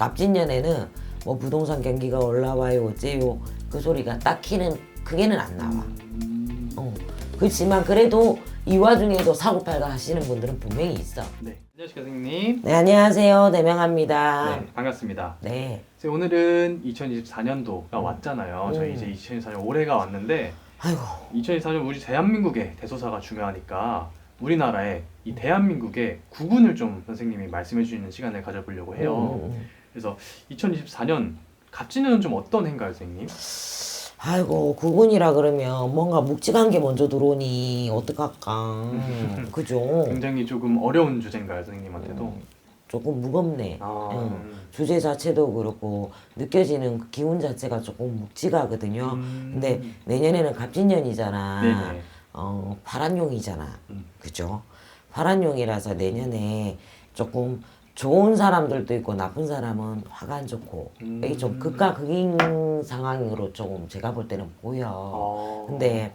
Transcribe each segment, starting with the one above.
갑진년에는 뭐 부동산 경기가 올라와요 어째요 그 소리가 딱히는 크게는 안 나와. 음, 어. 그렇지만 그래도 이 와중에도 사고팔가 하시는 분들은 분명히 있어. 네. 안녕하십니까 선생님. 네 안녕하세요 대명합니다. 네, 반갑습니다. 네. 선생님, 오늘은 2024년도가 왔잖아요. 저희 음. 이제 2024년 올해가 왔는데 아이고 2024년 우리 대한민국의 대소사가 중요하니까 우리나라의 이 대한민국의 구군을 좀 선생님이 말씀해 주시는 시간을 가져보려고 해요. 음, 음. 그래서 2024년 갑진년은 좀 어떤 해인가요, 선생님? 아이고 구군이라 그러면 뭔가 묵직한 게 먼저 들어오니 어떡할까. 그죠? 굉장히 조금 어려운 주제인가요, 선생님한테도? 음, 조금 무겁네. 아, 음. 주제 자체도 그렇고 느껴지는 그 기운 자체가 조금 묵직하거든요. 음. 근데 내년에는 갑진년이잖아. 네네. 어, 파란용이잖아. 음. 그죠? 파란용이라서 내년에 조금 좋은 사람들도 있고 나쁜 사람은 화가 안 좋고 음. 이게 좀 극과 극인 상황으로 조금 제가 볼 때는 보여. 어. 근데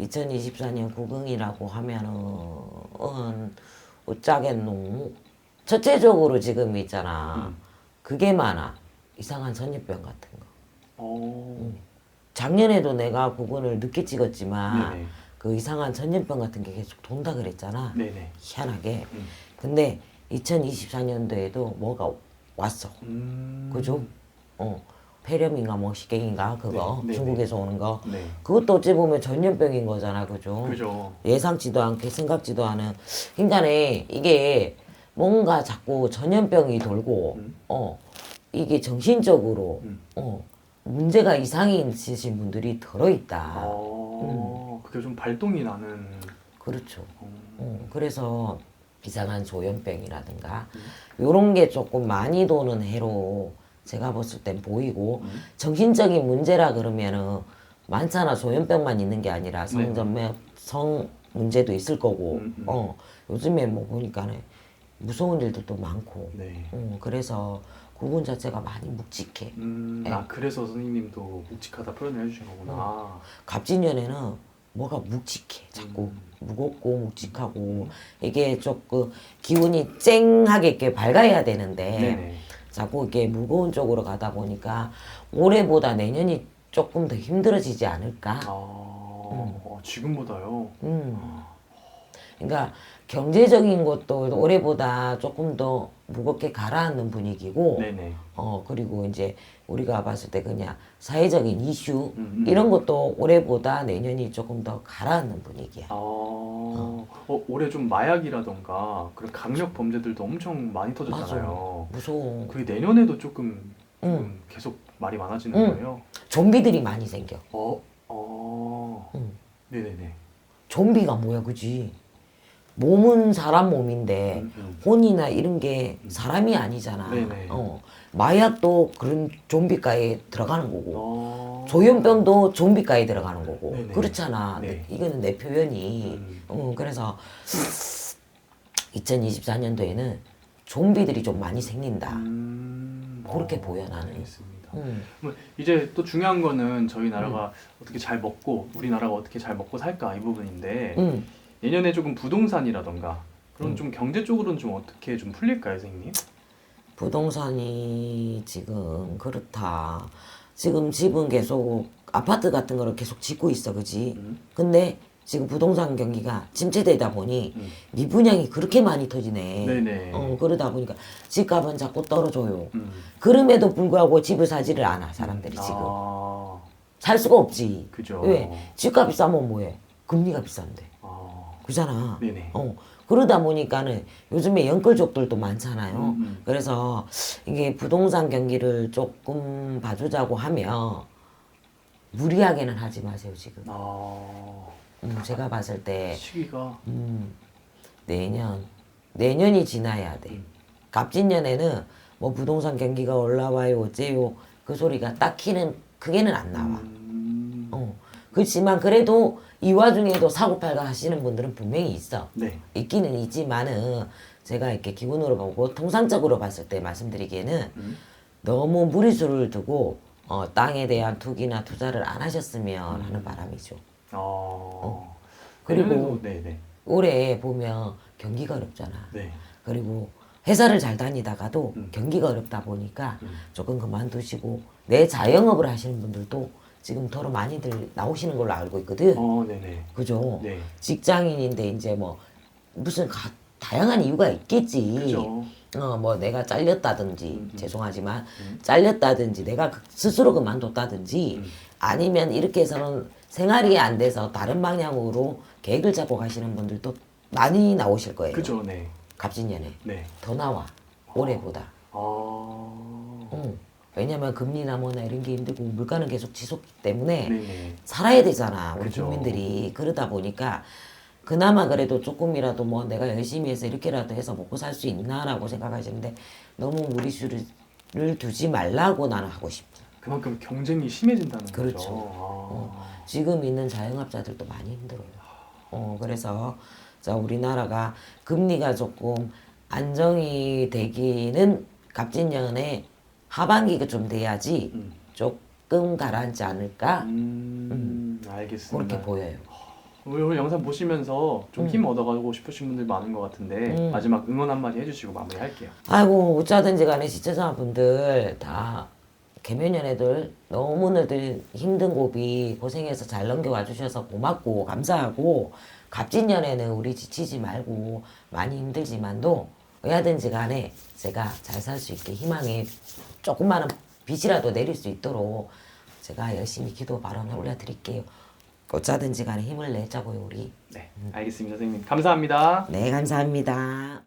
2024년 구긍이라고 하면은 어쩌겠노? 첫째적으로 지금 있잖아. 음. 그게 많아. 이상한 선입병 같은 거. 어. 작년에도 내가 구근을 늦게 찍었지만 네네. 그 이상한 전염병 같은 게 계속 돈다 그랬잖아. 네네. 희한하게. 음. 근데 2024년도에도 뭐가 왔어. 음. 그죠? 어. 폐렴인가 뭐 식갱인가 그거 네, 네, 중국에서 오는 거. 네. 그것도 어찌 보면 전염병인 거잖아. 그죠? 그죠. 예상치도 않게 생각지도 않은 인간에 이게 뭔가 자꾸 전염병이 돌고 음. 어 이게 정신적으로 음. 어 문제가 이상이 있으신 분들이 들어 있다. 어. 그게 좀 발동이 나는. 그렇죠. 어. 어, 그래서 이상한 조현병이라든가 요런 게 조금 많이 도는 해로 제가 봤을 땐 보이고 음. 정신적인 문제라 그러면은 많잖아 조현병만 있는 게 아니라 네. 성전매 성 문제도 있을 거고 음, 음. 어 요즘에 뭐 보니까는 무서운 일들도 많고 네. 어, 그래서 구분 자체가 많이 묵직해 음, 네. 아 그래서 선생님도 묵직하다 표현을 해주신 거구나. 갑진년에는 뭐가 묵직해 자꾸 음. 무겁고 묵직하고 이게 조금 기운이 쨍하게 이렇게 밝아야 되는데 네네. 자꾸 이게 무거운 쪽으로 가다 보니까 올해보다 내년이 조금 더 힘들어지지 않을까 아 어, 지금보다요. 음. 그러니까 경제적인 것도 올해보다 조금 더 무겁게 가라앉는 분위기고 네네. 어 그리고 이제 우리가 봤을 때 그냥 사회적인 이슈 음, 음. 이런 것도 올해보다 내년이 조금 더 가라앉는 분위기야. 아 어, 올해 좀 마약이라던가 그런 강력 범죄들도 엄청 많이 터졌잖아요. 무서워. 그게 내년에도 조금, 응. 계속 말이 많아지는 응. 거예요. 좀비들이 많이 생겨. 어, 어, 응. 네네네. 좀비가 뭐야, 그지? 몸은 사람 몸인데 음, 음. 혼이나 이런 게 사람이 아니잖아. 네네. 어. 마약도 그런 좀비가에 들어가는 거고. 어, 조현병도 좀비가에 들어가는 거고. 네네. 그렇잖아. 네. 이거는 내 표현이. 음. 어, 그래서 2024년도에는 좀비들이 좀 많이 생긴다. 음, 그렇게 어, 보여, 나는. 알겠습니다. 음. 이제 또 중요한 거는 저희 나라가 어떻게 잘 먹고 우리나라가 어떻게 잘 먹고 살까 이 부분인데 음. 내년에 조금 부동산이라던가 그런 음. 좀 경제 쪽으로는 좀 어떻게 좀 풀릴까요, 선생님? 부동산이 지금 그렇다. 지금 집은 계속 아파트 같은 거를 계속 짓고 있어, 그지? 음. 근데 지금 부동산 경기가 침체되다 보니 음. 미분양이 그렇게 많이 터지네. 네네. 어, 그러다 보니까 집값은 자꾸 떨어져요. 음. 그럼에도 불구하고 집을 사지를 않아, 사람들이 지금. 아, 살 수가 없지. 그죠. 왜? 집값 비싸면 뭐해? 금리가 비싼데. 아, 그잖아. 네네. 어, 그러다 보니까는 요즘에 연끌족들도 많잖아요. 음, 음. 그래서 이게 부동산 경기를 조금 봐주자고 하면 무리하게는 하지 마세요, 지금. 아, 음, 제가 봤을 때, 시기가 음, 내년, 내년이 지나야 돼. 음. 갑진년에는 뭐 부동산 경기가 올라와요, 어째요. 그 소리가 딱히는, 크게는 안 나와. 음, 어. 그렇지만 그래도 이 와중에도 사고팔가 하시는 분들은 분명히 있어. 네. 있기는 있지만은 제가 이렇게 기본으로 보고 통상적으로 봤을 때 말씀드리기에는 음. 너무 무리수를 두고 어, 땅에 대한 투기나 투자를 안 하셨으면 음. 하는 바람이죠. 아, 그리고- 내년에도- 네네. 올해 보면 경기가 어렵잖아. 네. 그리고 회사를 잘 다니다가도 음. 경기가 어렵다 보니까 음. 조금 그만두시고 내 자영업을 하시는 분들도 지금 더러 많이들 나오시는 걸로 알고 있거든. 어, 네네. 그죠? 네. 직장인인데 이제 뭐 무슨 가, 다양한 이유가 있겠지. 그죠. 어, 뭐 내가 잘렸다든지 음, 음. 죄송하지만 음. 잘렸다든지 내가 그- 스스로 그만뒀다든지 음. 아니면 이렇게 해서는 생활이 안 돼서 다른 방향으로 계획을 잡고 가시는 분들도 많이 나오실 거예요. 그죠. 네. 갑진년에 네. 더 나와 올해보다. 아. 응. 왜냐면 금리나 뭐나 이런 게 힘들고 물가는 계속 지속기 때문에 네네. 살아야 되잖아 우리 그죠. 국민들이 그러다 보니까 그나마 그래도 조금이라도 뭐 내가 열심히 해서 이렇게라도 해서 먹고 살 수 있나라고 생각하시는데 너무 무리수를 두지 말라고 나는 하고 싶어. 그만큼 경쟁이 심해진다는 그렇죠. 거죠. 아. 지금 있는 자영업자들도 많이 힘들어요. 어, 그래서 자 우리나라가 금리가 조금 안정이 되기는 갑진년에 하반기가 좀 돼야지 음. 조금 가라앉지 않을까 음, 알겠습니다. 그렇게 보여요. 오늘 오늘 영상 보시면서 좀 힘 얻어가고 싶으신 분들 많은 것 같은데 음. 마지막 응원 한마디 해주시고 마무리할게요. 아이고 어쩌든지 간에 시청자분들 다 개면연 애들 너무나들 힘든 고비 고생해서 잘 넘겨와 주셔서 고맙고 감사하고 갑진년에는 우리 지치지 말고 많이 힘들지만도 어야든지 간에 제가 잘 살 수 있게 희망에 조금만한 빛이라도 내릴 수 있도록 제가 열심히 기도 발언을 올려드릴게요. 어쩌든지 간에 힘을 내자고요 우리. 네, 알겠습니다, 선생님. 감사합니다. 네 감사합니다.